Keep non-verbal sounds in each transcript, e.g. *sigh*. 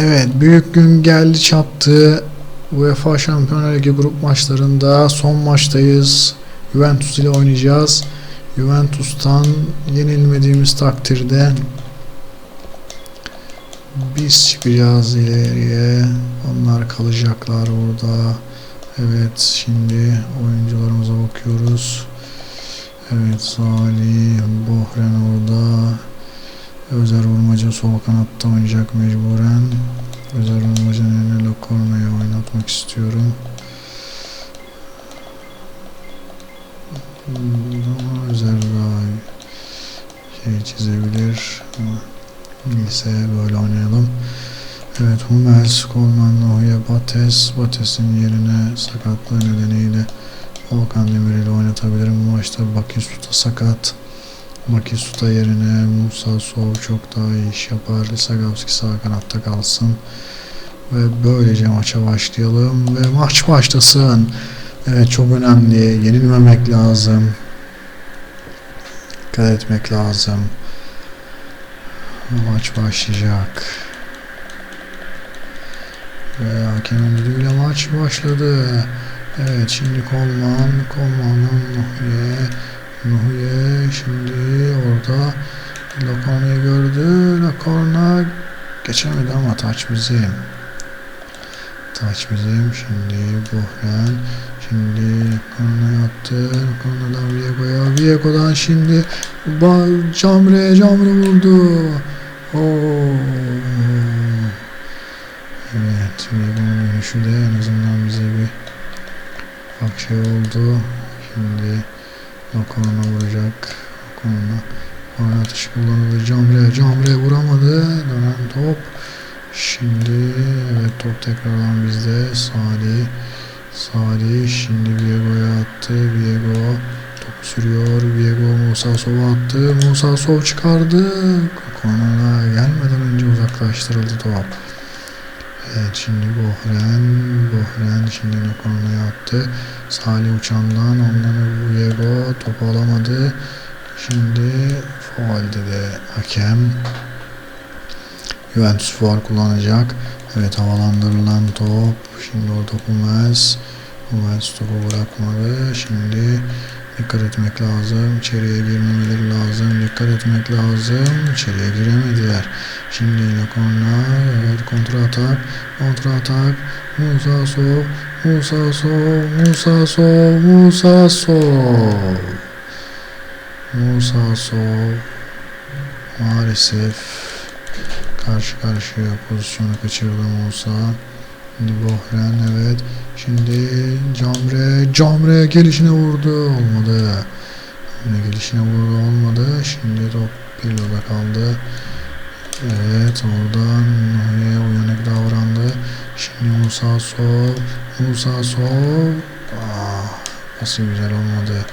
Evet büyük gün geldi çattı. UEFA Şampiyonlar Ligi grup maçlarında son maçtayız. Juventus ile oynayacağız. Juventus'tan yenilmediğimiz takdirde biz çıkacağız ileriye. Onlar kalacaklar orada. Evet şimdi oyuncularımıza bakıyoruz. Evet Salih, Bohren orada. Özer Vurmaca sol kanatta oynayacak mecburen. Özer Vurmaca'nın önüne Lokorna'yı oynatmak istiyorum. Ama Özer daha şey çizebilir. Neyse böyle oynayalım. Evet Hummels, Coleman, Nohye, Bates. Bates'in yerine sakatlığı nedeniyle Volkan Demir ile oynatabilirim. Bu maçta Bakisuta sakat. Makisuta yerine Musa Sov çok daha iyi iş yapar. Lisagavski sağ kanatta kalsın. Ve böylece maça başlayalım. Ve maç başlasın. Evet çok önemli. Yenilmemek lazım. Dikkat etmek lazım. Maç başlayacak. Ve hakemin düdüğüyle maç başladı. Evet şimdi Kolman, Kolman'ın Nuhye, Nuhye şimdi orada Lakorna'yı gördü. Lakorna geçemedi ama taç bizim. Taç bizim. Şimdi Bohren. Şimdi Lakorna'ya attı. Lakorna'dan Viego'ya. Viego'dan şimdi Camre, Camre vurdu. Oo. Evet, Viego'nun dönüşü de en azından bize bir bak şey oldu. Şimdi Okon'a vuracak. Okon'a Okon'a atış kullanıldı. Camre, Camre vuramadı. Dönen top. Şimdi evet top tekrardan bizde. Salih. Salih şimdi Viego'ya attı. Viego topu sürüyor. Viego Musa Sov'a attı. Musa Sov çıkardı. Okon'a gelmeden önce uzaklaştırıldı top. Evet şimdi Bohren, Bohren şimdi Okon'a attı. Salih uçandan ondan Viego topu alamadı. Şimdi faal dedi hakem. Juventus faal kullanacak. Evet havalandırılan top. Şimdi o topu Hummels. Hummels topu bırakmadı. Şimdi dikkat etmek lazım. İçeriye girmemeleri lazım. Dikkat etmek lazım. İçeriye giremediler. Şimdi Lakorna. Evet kontra atak. Kontra atak. Musa Sov. Musa Sov. Musa Sov. Musa Sov. Musa Sov. Maalesef karşı karşıya pozisyonu kaçırdı Musa. Şimdi Bohren evet. Şimdi Camre. Camre gelişine vurdu. Olmadı. Camre gelişine vurdu. Olmadı. Şimdi top Pirlo'da kaldı. Evet oradan Noye uyanık davrandı. Şimdi Musa Sol. Musa Sol. Ah, nasıl güzel olmadı.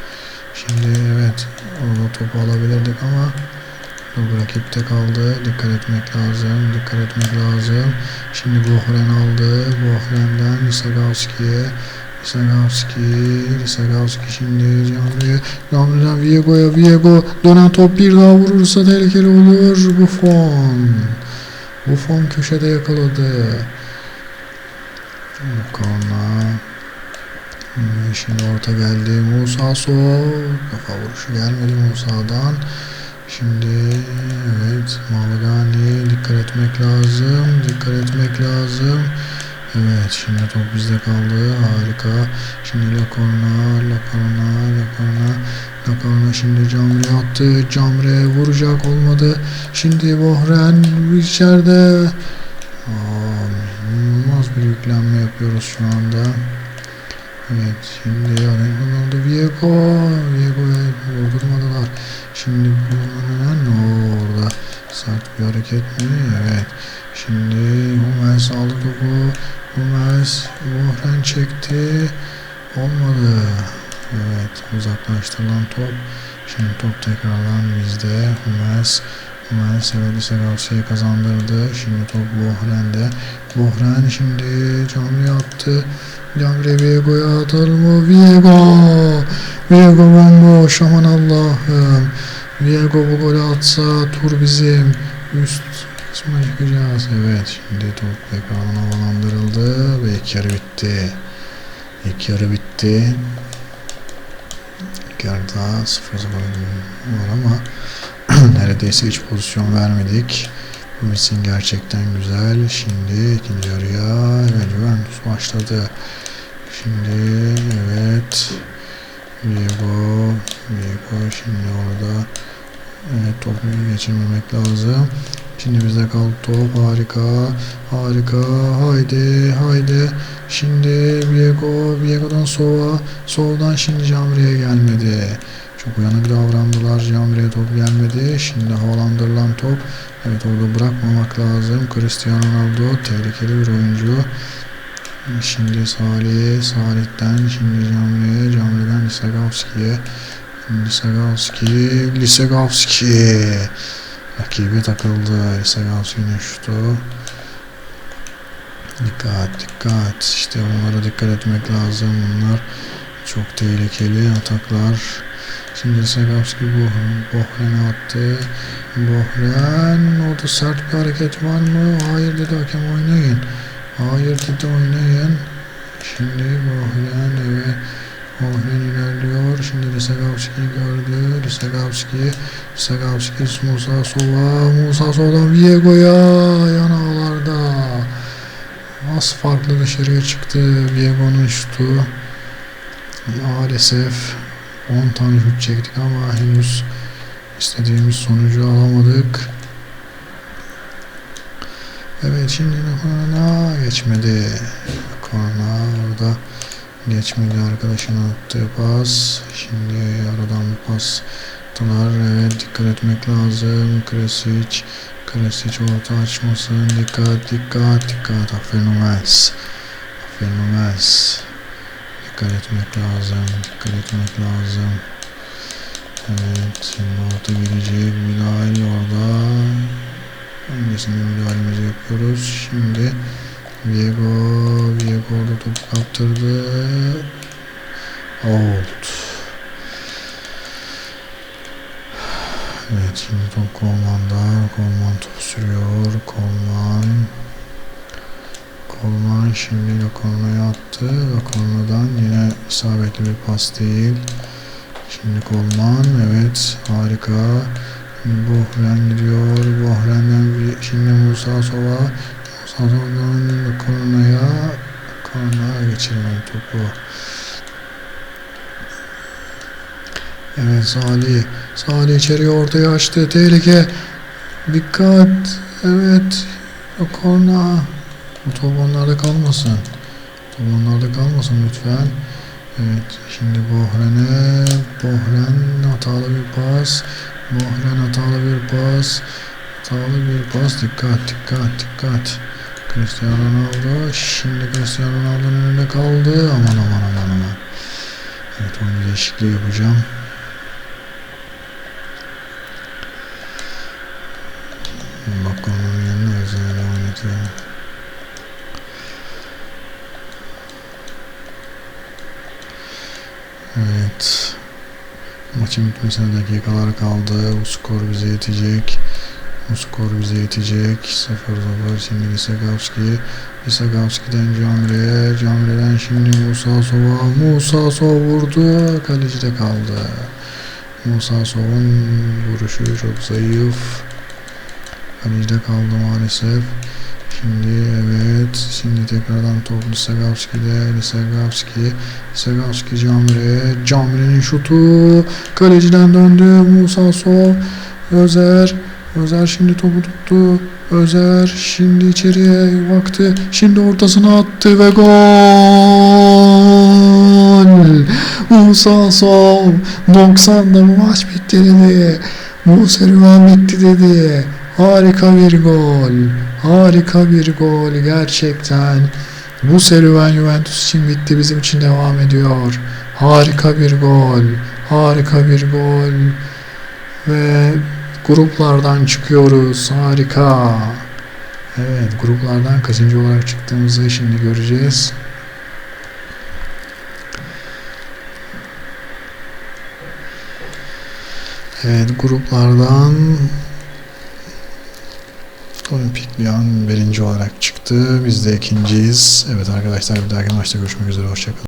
Şimdi evet orada topu alabilirdik ama bu rakipte kaldı. Dikkat etmek lazım. Dikkat etmek lazım. Şimdi Bohren aldı. Bohren'den Lisagowski'ye. Lisagowski. Lisagowski şimdi Camre'ye. Camre'den Viego'ya. Viego dönen top bir daha vurursa tehlikeli olur. Buffon. Buffon köşede yakaladı. Korna. Şimdi orta geldi. Musa Sol. Kafa vuruşu gelmedi Musa'dan. Şimdi evet Malgani dikkat etmek lazım. Dikkat etmek lazım. Evet şimdi top bizde kaldı. Harika. Şimdi Lakorna, Lakorna, Lakorna. Lakorna şimdi Camre attı. Camre vuracak olmadı. Şimdi Bohren içeride. Aa, inanılmaz bir yüklenme yapıyoruz şu anda. Evet şimdi yani Ronaldo Viego vurdurmadılar. Şimdi ne orada sert bir hareket mi? Evet. Şimdi Hummels aldı topu. Hummels Bohren çekti. Olmadı. Evet uzaklaştırılan top. Şimdi top tekrardan bizde. Hummels Hummels evet Segalsi'ye kazandırdı. Şimdi top Bohren'de. Bohren şimdi Camri attı. Camre Viego'ya atar mı? Viego! Viego bomboş aman Allah'ım. Viego bu golü atsa tur bizim. Üst kısmına çıkacağız. Evet şimdi top ekranına havalandırıldı ve ilk yarı bitti. İlk yarı bitti. İlk yarıda 0 0 var ama *clears throat* neredeyse hiç pozisyon vermedik. Bu misin gerçekten güzel. Şimdi ikinci yarıya evet Juventus başladı. Şimdi evet Diego Diego şimdi orada evet topu geçirmemek lazım. Şimdi bize kaldı top harika harika haydi haydi şimdi Diego Diego'dan Sova Sova'dan şimdi Camri'ye gelmedi. Çok uyanık davrandılar. Camri'ye top gelmedi. Şimdi havalandırılan top. Evet orada bırakmamak lazım. Cristiano Ronaldo tehlikeli bir oyuncu. Şimdi Salih, Salih'ten şimdi Camri'ye, Camri'den Lisagavski'ye. Lisagavski, Lisagavski. Rakibe takıldı. Lisagavski'nin şutu. Dikkat, dikkat. İşte bunlara dikkat etmek lazım. Bunlar çok tehlikeli ataklar. Şimdi Lisagavski bu Bohren'e attı. Bohren, orada sert bir hareket var mı? Hayır dedi hakem oynayın. Hayır dedi oynayın. Şimdi Bohren evet. Bohren ilerliyor. Şimdi Lisagavski'yi gördü. Lisagavski, Lisagavski, Musa Sova, Musa Sova Viego'ya yan ağlarda. Az farklı dışarıya çıktı Viego'nun şutu. Maalesef 10 tane şut çektik ama henüz istediğimiz sonucu alamadık. Evet şimdi korna geçmedi. Korna orada geçmedi arkadaşın attığı pas. Şimdi aradan bir pas attılar. Evet dikkat etmek lazım. Kresic Kresic orta açmasın. Dikkat dikkat dikkat. Aferin Ömez. Aferin Ömez. Dikkat etmek lazım. Dikkat etmek lazım. Evet şimdi orta gelecek. Müdahale orada. Öncesinde müdahalemizi yapıyoruz. Şimdi Diego, Diego orada topu kaptırdı. Out. Evet şimdi top Kolman'da. Kolman top sürüyor. Kolman. Kolman şimdi Lokorna'ya attı. Lokorna'dan yine isabetli bir pas değil. Şimdi Kolman evet harika. Bohren gidiyor. Bohren'den şimdi Musa Sova. Musa Sova'dan Lokorna'ya Lokorna'ya geçirilen topu. Evet Salih. Salih içeriye ortaya açtı. Tehlike. Dikkat. Evet. Lokorna. Bu top onlarda kalmasın. Top onlarda kalmasın lütfen. Evet şimdi Bohren'e Bohren hatalı bir pas. Bohren hatalı bir pas. Hatalı bir pas. Dikkat dikkat dikkat. Cristiano Ronaldo. Şimdi Cristiano Ronaldo'nun önünde kaldı. Aman aman aman aman. Evet oyun değişikliği yapacağım. Bakalım yanına özel oynatıyorum. Evet. Maçın bitmesine dakikalar kaldı. Bu skor bize yetecek. Bu skor bize yetecek. 0-0 şimdi Lisagavski. Lisagavski'den Camre'ye. Camre'den şimdi Musa Sova. Musa Sova vurdu. Kalecide kaldı. Musa Sova'nın vuruşu çok zayıf. Kalecide kaldı maalesef. Şimdi evet. Şimdi tekrardan top Lisagavski'de. Lisagavski. Lisagavski Camre. Camre'nin şutu. Kaleciden döndü. Musa Sol. Özer. Özer şimdi topu tuttu. Özer şimdi içeriye baktı. Şimdi ortasına attı ve gol. Musa Sol 90'da bu maç bitti dedi. Bu serüven bitti dedi. Harika bir gol. Harika bir gol gerçekten. Bu serüven Juventus için bitti. Bizim için devam ediyor. Harika bir gol. Harika bir gol. Ve gruplardan çıkıyoruz. Harika. Evet gruplardan kaçıncı olarak çıktığımızı şimdi göreceğiz. Evet gruplardan Olimpik bir an birinci olarak çıktı. Biz de ikinciyiz. Evet arkadaşlar bir dahaki maçta görüşmek üzere. Hoşçakalın.